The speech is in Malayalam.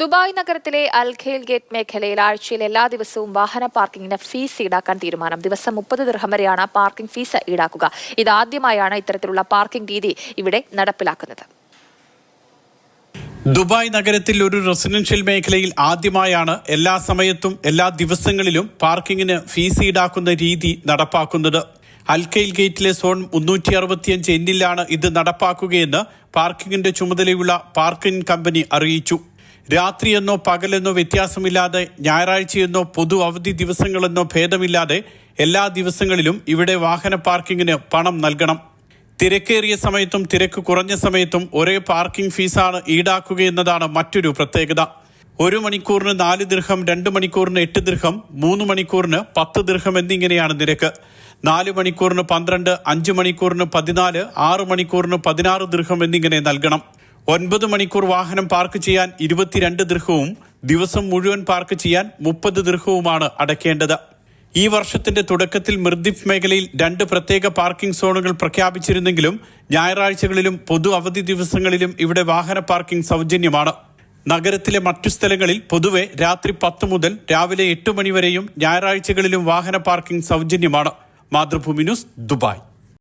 ദുബായ് നഗരത്തിലെ അൽഖേൽ ഗേറ്റ് മേഖലയിൽ ആഴ്ചയിൽ എല്ലാ ദിവസവും വാഹന പാർക്കിങ്ങിന് ഫീസ് ഈടാക്കാൻ തീരുമാനം. ദിവസം മുപ്പത് ദിർഹം വരെയാണ് പാർക്കിംഗ് ഫീസ് ഈടാക്കുക. ഇതാദ്യമായാണ് ഇത്തരത്തിലുള്ള പാർക്കിംഗ് രീതി ഇവിടെ നടപ്പിലാക്കുന്നത്. ദുബായ് നഗരത്തിൽ ഒരു റെസിഡൻഷ്യൽ മേഖലയിൽ ആദ്യമായാണ് എല്ലാ സമയത്തും എല്ലാ ദിവസങ്ങളിലും പാർക്കിങ്ങിന് ഫീസ് ഈടാക്കുന്ന രീതി നടപ്പാക്കുന്നത്. അൽക്കൈൽ ഗേറ്റിലെ സോൺ മുന്നൂറ്റി അറുപത്തിയഞ്ച് എന്നിലാണ് ഇത് നടപ്പാക്കുകയെന്ന് പാർക്കിങ്ങിന്റെ ചുമതലയുള്ള പാർക്കിംഗ് കമ്പനി അറിയിച്ചു. രാത്രിയെന്നോ പകലെന്നോ വ്യത്യാസമില്ലാതെ ഞായറാഴ്ചയെന്നോ പൊതു അവധി ദിവസങ്ങളെന്നോ ഭേദമില്ലാതെ എല്ലാ ദിവസങ്ങളിലും ഇവിടെ വാഹന പാർക്കിങ്ങിന് പണം നൽകണം. തിരക്കേറിയ സമയത്തും തിരക്ക് കുറഞ്ഞ സമയത്തും ഒരേ പാർക്കിംഗ് ഫീസാണ് ഈടാക്കുകയെന്നതാണ് മറ്റൊരു പ്രത്യേകത. ഒരു മണിക്കൂറിന് നാല് ദീർഘം രണ്ട് മണിക്കൂറിന് എട്ട് ദീർഘം മൂന്ന് മണിക്കൂറിന് പത്ത് ദീർഘം എന്നിങ്ങനെയാണ് നിരക്ക്. നാല് മണിക്കൂറിന് പന്ത്രണ്ട് അഞ്ച് മണിക്കൂറിന് പതിനാല് ആറ് മണിക്കൂറിന് പതിനാറ് ദീർഘം എന്നിങ്ങനെ നൽകണം. ഒൻപത് മണിക്കൂർ വാഹനം പാർക്ക് ചെയ്യാൻ ഇരുപത്തിരണ്ട് ദൃഹവും ദിവസം മുഴുവൻ പാർക്ക് ചെയ്യാൻ മുപ്പത് ദൃഹവുമാണ് അടയ്ക്കേണ്ടത്. ഈ വർഷത്തിന്റെ തുടക്കത്തിൽ മിർദിഫ് മേഖലയിൽ രണ്ട് പ്രത്യേക പാർക്കിംഗ് സോണുകൾ പ്രഖ്യാപിച്ചിരുന്നെങ്കിലും ഞായറാഴ്ചകളിലും പൊതു അവധി ദിവസങ്ങളിലും ഇവിടെ വാഹന പാർക്കിംഗ് സൗജന്യമാണ്. നഗരത്തിലെ മറ്റു സ്ഥലങ്ങളിൽ പൊതുവെ രാത്രി പത്ത് മുതൽ രാവിലെ എട്ട് മണിവരെയും ഞായറാഴ്ചകളിലും വാഹന പാർക്കിംഗ് സൗജന്യമാണ്. Mathrubhumi news Dubai.